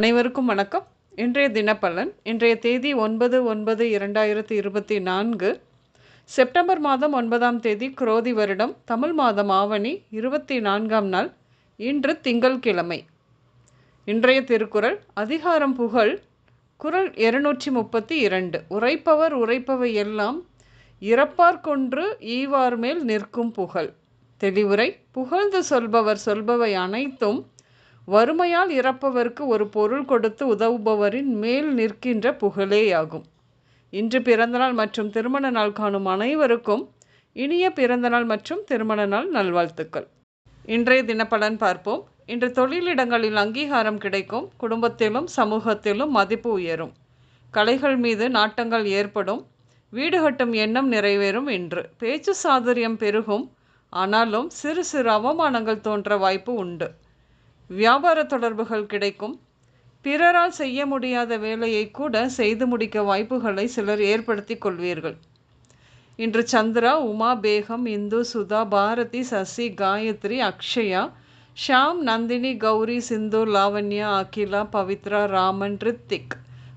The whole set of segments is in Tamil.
அனைவருக்கும் வணக்கம். இன்றைய தினப்பலன் இன்றைய தேதி ஒன்பது ஒன்பது இரண்டாயிரத்தி இருபத்தி நான்கு செப்டம்பர் மாதம் ஒன்பதாம் தேதி குரோதி வருடம் தமிழ் மாதம் ஆவணி இருபத்தி நான்காம் நாள் இன்று திங்கள்கிழமை. இன்றைய திருக்குறள் அதிகாரம் புகழ் குறள் இருநூற்றி முப்பத்தி இரண்டு. உரைப்பவர் உரைப்பவை எல்லாம் இறப்பார் கொன்று ஈவார் மேல் நிற்கும் புகழ். தெளிவுரை புகழ்ந்து சொல்பவர் சொல்பவை அனைத்தும் வறுமையால் இறப்பவர்க்கு ஒரு பொருள் கொடுத்து உதவுபவரின் மேல் நிற்கின்ற புகழேயாகும். இன்று பிறந்தநாள் மற்றும் திருமண நாள் காணும் அனைவருக்கும் இனிய பிறந்தநாள் மற்றும் திருமண நாள் நல்வாழ்த்துக்கள். இன்றைய தினப்பலன் பார்ப்போம். இன்று தொழிலிடங்களில் அங்கீகாரம் கிடைக்கும். குடும்பத்திலும் சமூகத்திலும் மதிப்பு உயரும். கலைகள் மீது நாட்டங்கள் ஏற்படும். வீடு கட்டும் எண்ணம் நிறைவேறும் இன்று. பேச்சு சாதுரியம் பெருகும். ஆனாலும் சிறு சிறு அவமானங்கள் தோன்ற வாய்ப்பு உண்டு. வியாபார தொடர்புகள் கிடைக்கும். பிறரால் செய்ய முடியாத வேலையை கூட செய்து முடிக்க வாய்ப்புகளை சிலர் ஏற்படுத்தி கொள்வீர்கள். இன்று சந்திரா உமா பேகம் இந்து சுதா பாரதி சசி காயத்ரி அக்ஷயா ஷாம் நந்தினி கௌரி சிந்து லாவண்யா அகிலா பவித்ரா ராமன் ரித்திக்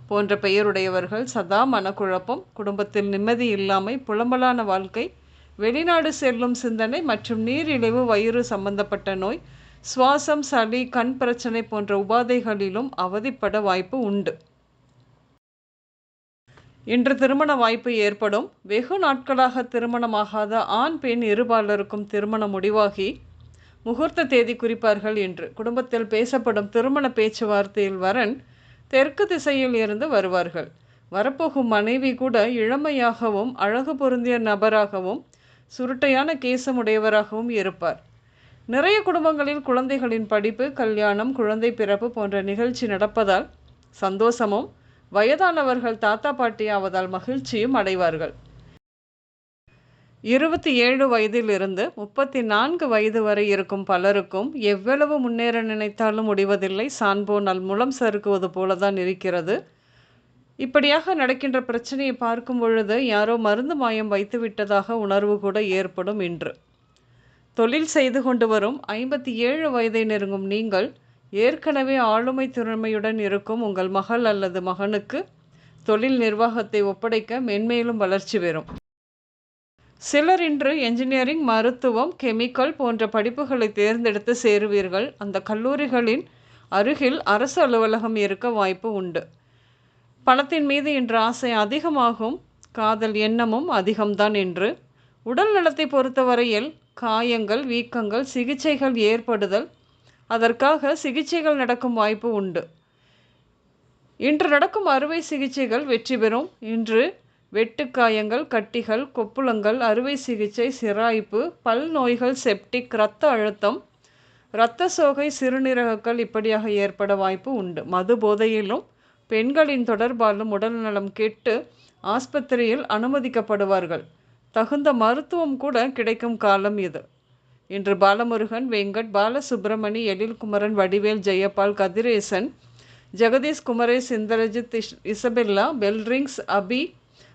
போன்ற பெயருடையவர்கள் சதா மனக்குழப்பம் குடும்பத்தில் நிம்மதி இல்லாமை புலம்பலான வாழ்க்கை வெளிநாடு செல்லும் சிந்தனை மற்றும் நீரிழிவு வயிறு சம்பந்தப்பட்ட நோய் சுவாசம் சளி கண் பிரச்சனை போன்ற உபாதைகளிலும் அவதிப்பட வாய்ப்பு உண்டு. இன்று திருமண வாய்ப்பு ஏற்படும். வெகு நாட்களாக திருமணமாகாத ஆண் பெண் இருபாலருக்கும் திருமணம் முடிவாகி முகூர்த்த தேதி குறிப்பார்கள் என்று குடும்பத்தில் பேசப்படும் திருமண பேச்சுவார்த்தையில் வரன் தெற்கு திசையில் இருந்து வருவார்கள். வரப்போகும் மனைவி கூட இளமையாகவும் அழகு பொருந்திய நபராகவும் சுருட்டையான கேசமுடையவராகவும் இருப்பார். நிறைய குடும்பங்களில் குழந்தைகளின் படிப்பு கல்யாணம் குழந்தை பிறப்பு போன்ற நிகழ்ச்சி நடப்பதால் சந்தோஷமும் வயதானவர்கள் தாத்தா பாட்டி ஆவதால் மகிழ்ச்சியும் அடைவார்கள். இருபத்தி ஏழு வயதிலிருந்து முப்பத்தி நான்கு வயது வரை இருக்கும் பலருக்கும் எவ்வளவு முன்னேற நினைத்தாலும் முடிவதில்லை. சான்போ நல் முலம் சறுக்குவது போலதான் இருக்கிறது. இப்படியாக நடக்கின்ற பிரச்சனையை பார்க்கும் பொழுது யாரோ மருந்து மாயம் வைத்து விட்டதாக உணர்வு கூட ஏற்படும் இன்று. தொழில் செய்து கொண்டு வரும் ஐம்பத்தி ஏழு வயதை நெருங்கும் நீங்கள் ஏற்கனவே ஆளுமை திறமையுடன் இருக்கும் உங்கள் மகள் அல்லது மகனுக்கு தொழில் நிர்வாகத்தை ஒப்படைக்க மென்மேலும் வளர்ச்சி பெறும். சிலர் இன்று என்ஜினியரிங் மருத்துவம் கெமிக்கல் போன்ற படிப்புகளை தேர்ந்தெடுத்து சேருவீர்கள். அந்த கல்லூரிகளின் அருகில் அரசு அலுவலகம் இருக்க வாய்ப்பு உண்டு. பணத்தின் மீது இன்று ஆசை அதிகமாகும். காதல் எண்ணமும் அதிகம்தான் என்று உடல் நலத்தை பொறுத்தவரையில் காயங்கள் வீக்கங்கள் சிகிச்சைகள் ஏற்படுதல். அதற்காக சிகிச்சைகள் நடக்கும் வாய்ப்பு உண்டு. இன்று நடக்கும் அறுவை சிகிச்சைகள் வெற்றி பெறும். இன்று வெட்டுக்காயங்கள் கட்டிகள் கொப்புளங்கள் அறுவை சிகிச்சை சிராய்ப்பு பல் நோய்கள் செப்டிக் இரத்த அழுத்தம் இரத்த சோகை சிறுநீரகங்கள் இப்படியாக ஏற்பட வாய்ப்பு உண்டு. மது போதையிலும் பெண்களின் தொடர்பாலும் உடல்நலம் கெட்டு ஆஸ்பத்திரியில் அனுமதிக்கப்படுவார்கள். தகுந்த மருத்துவம் கூட கிடைக்கும் காலம் இது. இன்று பாலமுருகன் வெங்கட் பாலசுப்ரமணி எழில்குமரன் வடிவேல் ஜெயபால் கதிரேசன் ஜெகதீஷ் குமரேஷ் இந்திரஜித் இசபெல்லா பெல்ரிங்ஸ் அபி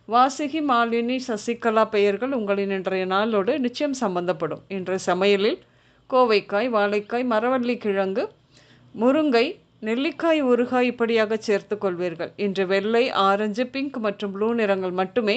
வாசிகி மாலினி சசிகலா பெயர்கள் உங்களின் இன்றைய நாளோடு நிச்சயம் சம்பந்தப்படும். இன்றைய சமையலில் கோவைக்காய் வாழைக்காய் மரவள்ளி கிழங்கு முருங்கை நெல்லிக்காய் ஊறுகாய் இப்படியாக சேர்த்து கொள்வீர்கள். இன்று வெள்ளை ஆரஞ்சு பிங்க் மற்றும் ப்ளூ நிறங்கள் மட்டுமே